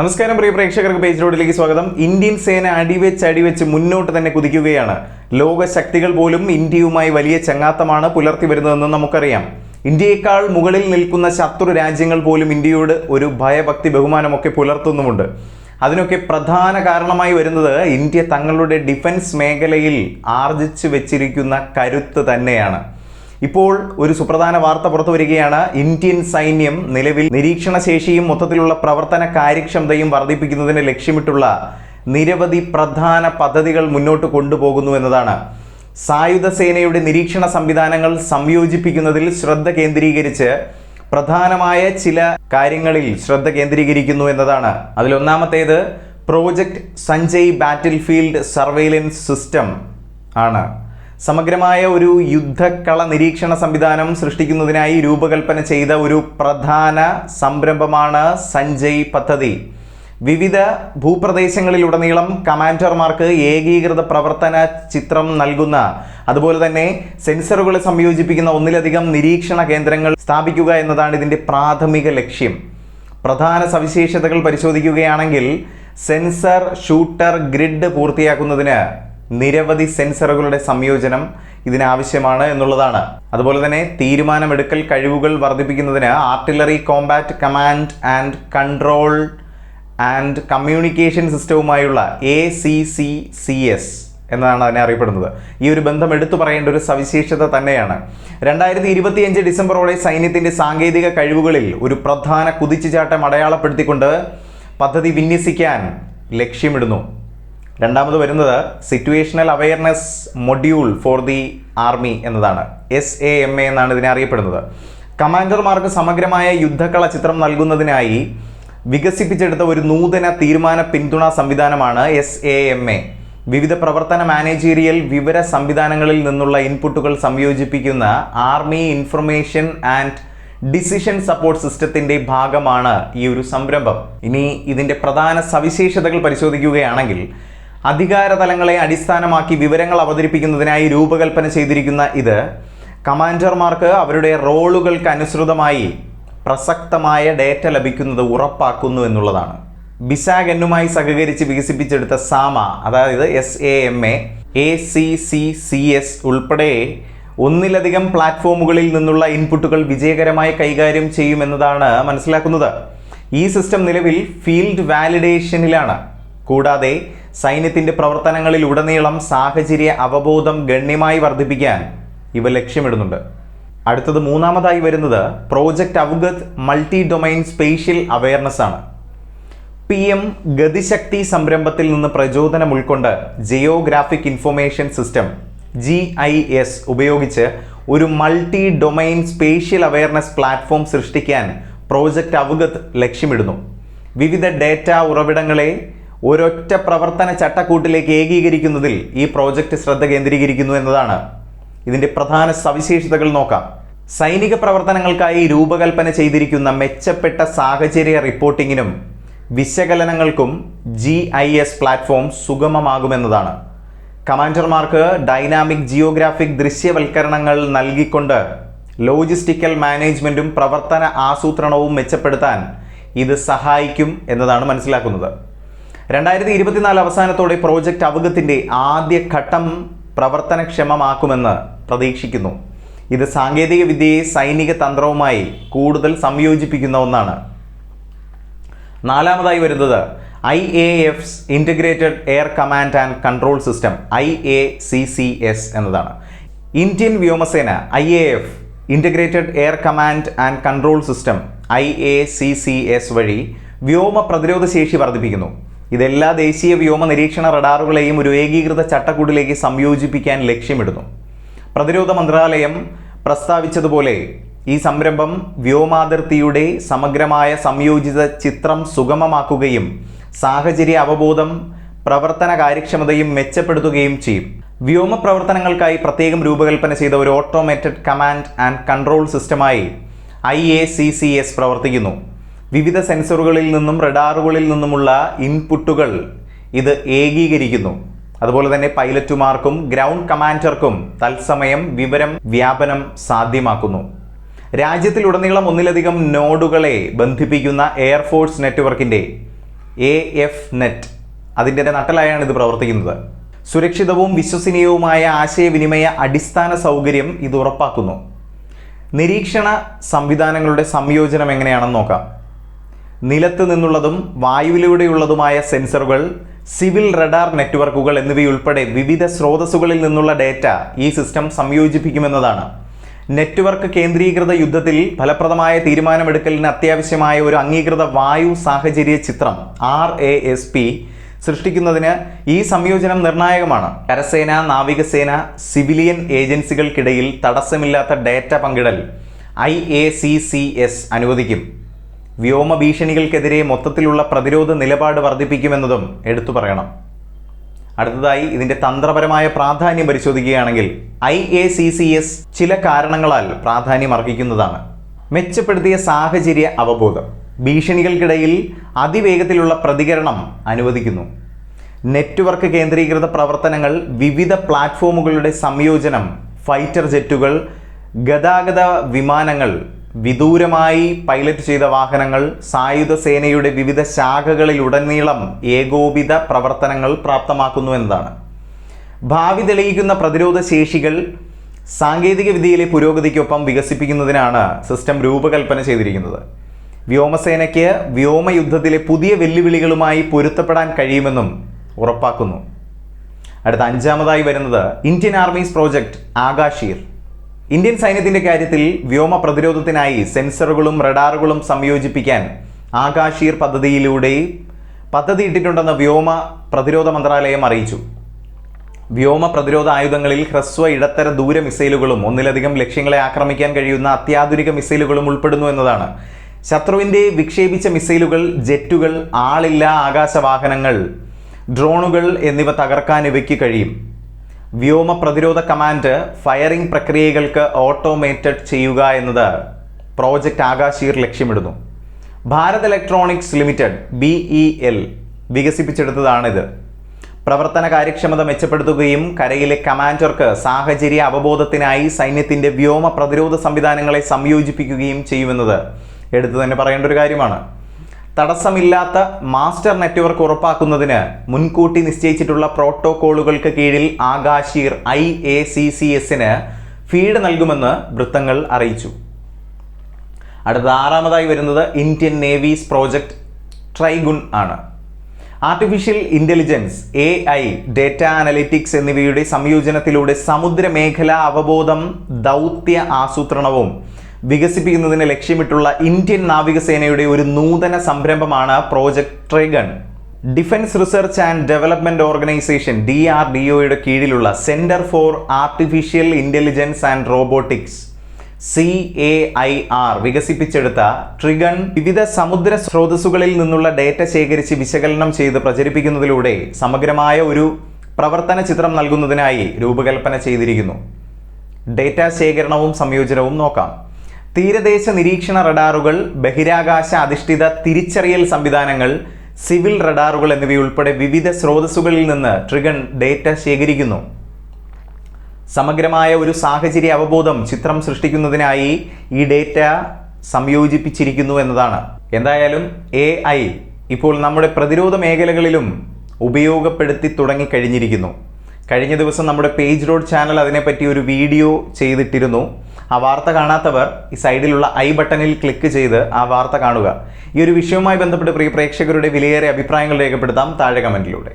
നമസ്കാരം പ്രിയ പ്രേക്ഷകർക്ക് പേജ് റോഡിലേക്ക് സ്വാഗതം. ഇന്ത്യൻ സേന അടിവെച്ച് അടിവെച്ച് മുന്നോട്ട് തന്നെ കുതിക്കുകയാണ്. ലോക ശക്തികൾ പോലും ഇന്ത്യയുമായി വലിയ ചങ്ങാത്തമാണ് പുലർത്തി വരുന്നതെന്ന് നമുക്കറിയാം. ഇന്ത്യയേക്കാൾ മുകളിൽ നിൽക്കുന്ന ശത്രു രാജ്യങ്ങൾ പോലും ഇന്ത്യയോട് ഒരു ഭയഭക്തി ബഹുമാനമൊക്കെ പുലർത്തുന്നുമുണ്ട്. അതിനൊക്കെ പ്രധാന കാരണമായി വരുന്നത് ഇന്ത്യ തങ്ങളുടെ ഡിഫൻസ് മേഖലയിൽ ആർജിച്ചു വെച്ചിരിക്കുന്ന കരുത്ത് തന്നെയാണ്. ഇപ്പോൾ ഒരു സുപ്രധാന വാർത്ത പുറത്തു വരികയാണ്. ഇന്ത്യൻ സൈന്യം നിലവിൽ നിരീക്ഷണ ശേഷിയും മൊത്തത്തിലുള്ള പ്രവർത്തന കാര്യക്ഷമതയും വർദ്ധിപ്പിക്കുന്നതിന് ലക്ഷ്യമിട്ടുള്ള നിരവധി പ്രധാന പദ്ധതികൾ മുന്നോട്ട് കൊണ്ടുപോകുന്നു എന്നതാണ്. സായുധ സേനയുടെ നിരീക്ഷണ സംവിധാനങ്ങൾ സംയോജിപ്പിക്കുന്നതിൽ ശ്രദ്ധ കേന്ദ്രീകരിച്ച് പ്രധാനമായ ചില കാര്യങ്ങളിൽ ശ്രദ്ധ കേന്ദ്രീകരിക്കുന്നു എന്നതാണ്. അതിലൊന്നാമത്തേത് project Sanjay battlefield surveillance system ആണ്. സമഗ്രമായ ഒരു യുദ്ധക്കള നിരീക്ഷണ സംവിധാനം സൃഷ്ടിക്കുന്നതിനായി രൂപകൽപ്പന ചെയ്ത ഒരു പ്രധാന സംരംഭമാണ് സഞ്ജയ് പദ്ധതി. വിവിധ ഭൂപ്രദേശങ്ങളിലുടനീളം കമാൻഡർമാർക്ക് ഏകീകൃത പ്രവർത്തന ചിത്രം നൽകുന്ന അതുപോലെ തന്നെ സെൻസറുകളെ സംയോജിപ്പിക്കുന്ന ഒന്നിലധികം നിരീക്ഷണ കേന്ദ്രങ്ങൾ സ്ഥാപിക്കുക എന്നതാണ് ഇതിന്റെ പ്രാഥമിക ലക്ഷ്യം. പ്രധാന സവിശേഷതകൾ പരിശോധിക്കുകയാണെങ്കിൽ സെൻസർ ഷൂട്ടർ ഗ്രിഡ് പൂർത്തിയാക്കുന്നതിന് നിരവധി സെൻസറുകളുടെ സംയോജനം ഇതിനാവശ്യമാണ് എന്നുള്ളതാണ്. അതുപോലെ തന്നെ തീരുമാനമെടുക്കൽ കഴിവുകൾ വർദ്ധിപ്പിക്കുന്നതിന് artillery combat command and control and communication സിസ്റ്റവുമായുള്ള A C C C S എന്നാണ് അതിനെ അറിയപ്പെടുന്നത്. ഈ ഒരു ബന്ധം എടുത്തു പറയേണ്ട ഒരു സവിശേഷത തന്നെയാണ്. രണ്ടായിരത്തി ഇരുപത്തിയഞ്ച് ഡിസംബറോടെ സൈന്യത്തിന്റെ സാങ്കേതിക കഴിവുകളിൽ ഒരു പ്രധാന കുതിച്ചുചാട്ടം അടയാളപ്പെടുത്തിക്കൊണ്ട് പദ്ധതി വിന്യസിക്കാൻ ലക്ഷ്യമിടുന്നു. രണ്ടാമത് വരുന്നത് situational awareness module for the army എന്നതാണ്. എസ് എ എം എ എന്നാണ് ഇതിനെ അറിയപ്പെടുന്നത്. കമാൻഡർമാർക്ക് സമഗ്രമായ യുദ്ധക്കള ചിത്രം നൽകുന്നതിനായി വികസിപ്പിച്ചെടുത്ത ഒരു നൂതന തീരുമാന പിന്തുണ സംവിധാനമാണ് എസ് എ എം എ വിവിധ പ്രവർത്തന മാനേജീരിയൽ വിവര സംവിധാനങ്ങളിൽ നിന്നുള്ള ഇൻപുട്ടുകൾ സംയോജിപ്പിക്കുന്ന army information and decision support സിസ്റ്റത്തിന്റെ ഭാഗമാണ് ഈ ഒരു സംരംഭം. ഇനി ഇതിന്റെ പ്രധാന സവിശേഷതകൾ പരിശോധിക്കുകയാണെങ്കിൽ അധികാര തലങ്ങളെ അടിസ്ഥാനമാക്കി വിവരങ്ങൾ അവതരിപ്പിക്കുന്നതിനായി രൂപകൽപ്പന ചെയ്തിരിക്കുന്ന ഇത് കമാൻഡർമാർക്ക് അവരുടെ റോളുകൾക്ക് അനുസൃതമായി പ്രസക്തമായ ഡേറ്റ ലഭിക്കുന്നത് ഉറപ്പാക്കുന്നു എന്നുള്ളതാണ്. ബിസാഗ് എന്നുമായി സഹകരിച്ച് വികസിപ്പിച്ചെടുത്ത സാമ അതായത് S A M A A C C C S ഉൾപ്പെടെ ഒന്നിലധികം പ്ലാറ്റ്ഫോമുകളിൽ നിന്നുള്ള ഇൻപുട്ടുകൾ വിജയകരമായി കൈകാര്യം ചെയ്യുമെന്നതാണ് മനസ്സിലാക്കുന്നത്. ഈ സിസ്റ്റം നിലവിൽ ഫീൽഡ് വാലിഡേഷനിലാണ്. കൂടാതെ സൈന്യത്തിന്റെ പ്രവർത്തനങ്ങളിൽ ഉടനീളം സാഹചര്യ അവബോധം ഗണ്യമായി വർദ്ധിപ്പിക്കാൻ ഇവ ലക്ഷ്യമിടുന്നുണ്ട്. അടുത്തത് മൂന്നാമതായി വരുന്നത് project Avagat multi domain spatial awareness ആണ്. പി എം ഗതിശക്തി സംരംഭത്തിൽ നിന്ന് പ്രചോദനം ഉൾക്കൊണ്ട് geographic information system G I S ഉപയോഗിച്ച് ഒരു multi domain spatial awareness platform project project അവഗത് ലക്ഷ്യമിടുന്നു. വിവിധ ഡേറ്റ ഉറവിടങ്ങളെ ഒരൊറ്റ പ്രവർത്തന ചട്ടക്കൂട്ടിലേക്ക് ഏകീകരിക്കുന്നതിൽ ഈ പ്രോജക്റ്റ് ശ്രദ്ധ കേന്ദ്രീകരിക്കുന്നു എന്നതാണ്. ഇതിന്റെ പ്രധാന സവിശേഷതകൾ നോക്കാം. സൈനിക പ്രവർത്തനങ്ങൾക്കായി രൂപകൽപ്പന ചെയ്തിരിക്കുന്ന മെച്ചപ്പെട്ട സാഹചര്യ റിപ്പോർട്ടിങ്ങിനും വിശകലനങ്ങൾക്കും ജി ഐ എസ് പ്ലാറ്റ്ഫോം സുഗമമാകുമെന്നതാണ്. കമാൻഡർമാർക്ക് ഡൈനാമിക് ജിയോഗ്രാഫിക് ദൃശ്യവൽക്കരണങ്ങൾ നൽകിക്കൊണ്ട് ലോജിസ്റ്റിക്കൽ മാനേജ്മെന്റും പ്രവർത്തന ആസൂത്രണവും മെച്ചപ്പെടുത്താൻ ഇത് സഹായിക്കും എന്നതാണ് മനസ്സിലാക്കുന്നത്. രണ്ടായിരത്തി ഇരുപത്തിനാല് അവസാനത്തോടെ പ്രോജക്റ്റ് അവഗത്തിന്റെ ആദ്യ ഘട്ടം പ്രവർത്തനക്ഷമമാക്കുമെന്ന് പ്രതീക്ഷിക്കുന്നു. ഇത് സാങ്കേതിക വിദ്യയെ സൈനിക തന്ത്രവുമായി കൂടുതൽ സംയോജിപ്പിക്കുന്ന ഒന്നാണ്. നാലാമതായി വരുന്നത് I A F integrated air command and control system I A C C S എന്നതാണ്. ഇന്ത്യൻ വ്യോമസേന I A F integrated air command and control system I A C C S വഴി വ്യോമ പ്രതിരോധ ശേഷി വർദ്ധിപ്പിക്കുന്നു. ഇതെല്ലാ ദേശീയ വ്യോമ നിരീക്ഷണ റഡാറുകളെയും ഒരു ഏകീകൃത ചട്ടക്കൂടിലേക്ക് സംയോജിപ്പിക്കാൻ ലക്ഷ്യമിടുന്നു. പ്രതിരോധ മന്ത്രാലയം പ്രസ്താവിച്ചതുപോലെ ഈ സംരംഭം വ്യോമാതിർത്തിയുടെ സമഗ്രമായ സംയോജിത ചിത്രം സുഗമമാക്കുകയും സാഹചര്യ അവബോധം പ്രവർത്തന കാര്യക്ഷമതയും മെച്ചപ്പെടുത്തുകയും ചെയ്യും. വ്യോമ പ്രവർത്തനങ്ങൾക്കായി പ്രത്യേകം രൂപകൽപ്പന ചെയ്ത ഒരു ഓട്ടോമേറ്റഡ് കമാൻഡ് ആൻഡ് കൺട്രോൾ സിസ്റ്റമായി ഐ പ്രവർത്തിക്കുന്നു. വിവിധ സെൻസറുകളിൽ നിന്നും റഡാറുകളിൽ നിന്നുമുള്ള ഇൻപുട്ടുകൾ ഇത് ഏകീകരിക്കുന്നു. അതുപോലെ തന്നെ പൈലറ്റുമാർക്കും ഗ്രൗണ്ട് കമാൻഡർക്കും തത്സമയം വിവരം വ്യാപനം സാധ്യമാക്കുന്നു. രാജ്യത്തിലുടനീളം ഒന്നിലധികം നോഡുകളെ ബന്ധിപ്പിക്കുന്ന എയർഫോഴ്സ് നെറ്റ്വർക്കിന്റെ എ എഫ് നെറ്റ് അതിന്റെ നട്ടലായാണ് ഇത് പ്രവർത്തിക്കുന്നത്. സുരക്ഷിതവും വിശ്വസനീയവുമായ ആശയവിനിമയ അടിസ്ഥാന സൗകര്യം ഇത് ഉറപ്പാക്കുന്നു. നിരീക്ഷണ സംവിധാനങ്ങളുടെ സംയോജനം എങ്ങനെയാണെന്ന് നോക്കാം. നിലത്ത് നിന്നുള്ളതും വായുവിലൂടെയുള്ളതുമായ സെൻസറുകൾ സിവിൽ റഡാർ നെറ്റ്വർക്കുകൾ എന്നിവയുൾപ്പെടെ വിവിധ സ്രോതസ്സുകളിൽ നിന്നുള്ള ഡേറ്റ ഈ സിസ്റ്റം സംയോജിപ്പിക്കുമെന്നതാണ്. നെറ്റ്വർക്ക് കേന്ദ്രീകൃത യുദ്ധത്തിൽ ഫലപ്രദമായ തീരുമാനമെടുക്കലിന് അത്യാവശ്യമായ ഒരു അംഗീകൃത വായു സാഹചര്യ ചിത്രം ആർ എ എസ് പി സൃഷ്ടിക്കുന്നതിന് ഈ സംയോജനം നിർണായകമാണ്. കരസേന നാവികസേന സിവിലിയൻ ഏജൻസികൾക്കിടയിൽ തടസ്സമില്ലാത്ത ഡേറ്റ പങ്കിടൽ ഐ അനുവദിക്കും. വ്യോമ ഭീഷണികൾക്കെതിരെ മൊത്തത്തിലുള്ള പ്രതിരോധ നിലപാട് വർദ്ധിപ്പിക്കുമെന്നതും എടുത്തു പറയണം. അടുത്തതായി ഇതിന്റെ തന്ത്രപരമായ പ്രാധാന്യം പരിശോധിക്കുകയാണെങ്കിൽ I A C C S ചില കാരണങ്ങളാൽ പ്രാധാന്യം അർഹിക്കുന്നതാണ്. മെച്ചപ്പെടുത്തിയ സാഹചര്യ അവബോധം. ഭീഷണികൾക്കിടയിൽ അതിവേഗത്തിലുള്ള പ്രതികരണം അനുവദിക്കുന്നു. നെറ്റ്വർക്ക് കേന്ദ്രീകൃത പ്രവർത്തനങ്ങൾ വിവിധ പ്ലാറ്റ്ഫോമുകളുടെ സംയോജനം ഫൈറ്റർ ജെറ്റുകൾ ഗതാഗത വിമാനങ്ങൾ വിദൂരമായി പൈലറ്റ് ചെയ്ത വാഹനങ്ങൾ സായുധ സേനയുടെ വിവിധ ശാഖകളിലുടനീളം ഏകോപിത പ്രവർത്തനങ്ങൾ പ്രാപ്തമാക്കുന്നു എന്നതാണ്. ഭാവി തെളിയിക്കുന്ന പ്രതിരോധ ശേഷികൾ സാങ്കേതിക വിദ്യയിലെ പുരോഗതിക്കൊപ്പം വികസിപ്പിക്കുന്നതിനാണ് സിസ്റ്റം രൂപകൽപ്പന ചെയ്തിരിക്കുന്നത്. വ്യോമസേനയ്ക്ക് വ്യോമയുദ്ധത്തിലെ പുതിയ വെല്ലുവിളികളുമായി പൊരുത്തപ്പെടാൻ കഴിയുമെന്നും ഉറപ്പാക്കുന്നു. അടുത്ത അഞ്ചാമതായി വരുന്നത് Indian army's project Akashteer Indian സൈന്യത്തിന്റെ കാര്യത്തിൽ വ്യോമ പ്രതിരോധത്തിനായി സെൻസറുകളും റഡാറുകളും സംയോജിപ്പിക്കാൻ ആകാശീർ പദ്ധതിയിലൂടെ പദ്ധതി ഇട്ടിട്ടുണ്ടെന്ന് വ്യോമ പ്രതിരോധ മന്ത്രാലയം അറിയിച്ചു. വ്യോമ പ്രതിരോധ ആയുധങ്ങളിൽ ഹ്രസ്വ ഇടത്തര ദൂര മിസൈലുകളും ഒന്നിലധികം ലക്ഷ്യങ്ങളെ ആക്രമിക്കാൻ കഴിയുന്ന അത്യാധുനിക മിസൈലുകളും ഉൾപ്പെടുന്നു എന്നതാണ്. ശത്രുവിന്റെ വിക്ഷേപിച്ച മിസൈലുകൾ ജെറ്റുകൾ ആളില്ലാ ആകാശവാഹനങ്ങൾ ഡ്രോണുകൾ എന്നിവ തകർക്കാൻ ഇവയ്ക്ക് കഴിയും. വ്യോമ പ്രതിരോധ കമാൻഡ് ഫയറിംഗ് പ്രക്രിയകൾക്ക് ഓട്ടോമേറ്റഡ് ചെയ്യുക എന്നത് പ്രോജക്റ്റ് ആകാശീർ ലക്ഷ്യമിടുന്നു. Bharat electronics limited B E L വികസിപ്പിച്ചെടുത്തതാണിത്. പ്രവർത്തന കാര്യക്ഷമത മെച്ചപ്പെടുത്തുകയും കരയിലെ കമാൻഡർക്ക് സാഹചര്യ അവബോധത്തിനായി സൈന്യത്തിന്റെ വ്യോമ പ്രതിരോധ സംവിധാനങ്ങളെ സംയോജിപ്പിക്കുകയും ചെയ്യുമെന്നത് എടുത്തു തന്നെ പറയേണ്ട ഒരു കാര്യമാണ്. തടസ്സമില്ലാത്ത മാസ്റ്റർ നെറ്റ്വർക്ക് ഉറപ്പാക്കുന്നതിന് മുൻകൂട്ടി നിശ്ചയിച്ചിട്ടുള്ള പ്രോട്ടോകോളുകൾക്ക് കീഴിൽ Akashteer I A C C എസിന് ഫീഡ് നൽകുമെന്ന് വൃത്തങ്ങൾ അറിയിച്ചു. അടുത്ത ആറാമതായി വരുന്നത് ഇന്ത്യൻ നേവീസ് പ്രോജക്റ്റ് ട്രൈഗുൺ ആണ്. Artificial intelligence A I data analytics എന്നിവയുടെ സംയോജനത്തിലൂടെ സമുദ്രമേഖലാ അവബോധം ദൗത്യ ആസൂത്രണവും വികസിപ്പിക്കുന്നതിന് ലക്ഷ്യമിട്ടുള്ള ഇന്ത്യൻ നാവികസേനയുടെ ഒരു നൂതന സംരംഭമാണ് project Trigun defence research and development organisation D R D ഒയുടെ കീഴിലുള്ള centre for artificial intelligence and robotics C A I R വികസിപ്പിച്ചെടുത്ത ട്രിഗൺ വിവിധ സമുദ്ര സ്രോതസ്സുകളിൽ നിന്നുള്ള ഡേറ്റ ശേഖരിച്ച് വിശകലനം ചെയ്ത് പ്രചരിപ്പിക്കുന്നതിലൂടെ സമഗ്രമായ ഒരു പ്രവർത്തന ചിത്രം നൽകുന്നതിനായി രൂപകൽപ്പന ചെയ്തിരിക്കുന്നു. ഡേറ്റ ശേഖരണവും സംയോജനവും നോക്കാം. തീരദേശ നിരീക്ഷണ റഡാറുകൾ ബഹിരാകാശ അധിഷ്ഠിത തിരിച്ചറിയൽ സംവിധാനങ്ങൾ സിവിൽ റഡാറുകൾ എന്നിവയുൾപ്പെടെ വിവിധ സ്രോതസ്സുകളിൽ നിന്ന് ട്രിഗൺ ഡേറ്റ ശേഖരിക്കുന്നു. സമഗ്രമായ ഒരു സാഹചര്യ അവബോധം ചിത്രം സൃഷ്ടിക്കുന്നതിനായി ഈ ഡേറ്റ സംയോജിപ്പിച്ചിരിക്കുന്നു എന്നതാണ്. എന്തായാലും എ ഐ ഇപ്പോൾ നമ്മുടെ പ്രതിരോധ മേഖലകളിലും ഉപയോഗപ്പെടുത്തി തുടങ്ങിക്കഴിഞ്ഞിരിക്കുന്നു കഴിഞ്ഞ ദിവസം നമ്മുടെ പേജ് റോഡ് ചാനൽ അതിനെപ്പറ്റി ഒരു വീഡിയോ ചെയ്തിട്ടിരുന്നു. ആ വാർത്ത കാണാത്തവർ ഈ സൈഡിലുള്ള ഐ ബട്ടണിൽ ക്ലിക്ക് ചെയ്ത് ആ വാർത്ത കാണുക. ഈ ഒരു വിഷയവുമായി ബന്ധപ്പെട്ട് പ്രിയ പ്രേക്ഷകരുടെ വിലയേറെ അഭിപ്രായങ്ങൾ രേഖപ്പെടുത്താം താഴെ കമന്റിലൂടെ